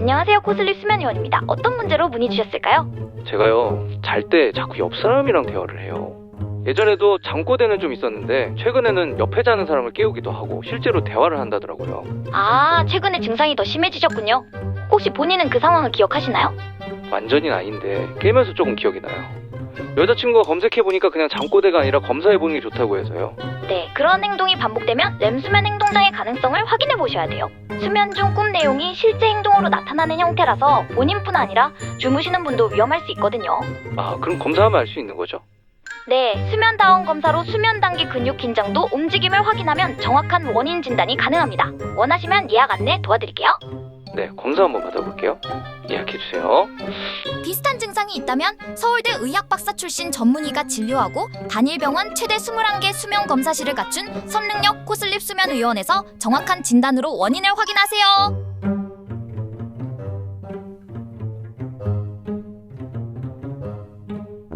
안녕하세요. 코슬립 수면위원입니다. 어떤 문제로 문의 주셨을까요? 제가요, 잘 때 자꾸 옆 사람이랑 대화를 해요. 예전에도 잠꼬대는 좀 있었는데, 최근에는 옆에 자는 사람을 깨우기도 하고, 실제로 대화를 한다더라고요. 아, 최근에 증상이 더 심해지셨군요. 혹시 본인은 그 상황을 기억하시나요? 완전히는 아닌데, 깨면서 조금 기억이 나요. 여자친구가 검색해보니까 그냥 잠꼬대가 아니라 검사해보는 게 좋다고 해서요. 네, 그런 행동이 반복되면 렘 수면 행동장애 가능성을 확인해 보셔야 돼요. 수면 중 꿈 내용이 실제 행동으로 나타나는 형태라서 본인뿐 아니라 주무시는 분도 위험할 수 있거든요. 아, 그럼 검사하면 알 수 있는 거죠? 네, 수면 다운 검사로 수면 단기 근육 긴장도 움직임을 확인하면 정확한 원인 진단이 가능합니다. 원하시면 예약 안내 도와드릴게요. 네, 검사 한번 받아볼게요. 예약해주세요. 비슷한 증상이 있다면 서울대 의학박사 출신 전문의가 진료하고 단일병원 최대 21개 수면 검사실을 갖춘 선능력 코슬립 수면의원에서 정확한 진단으로 원인을 확인하세요.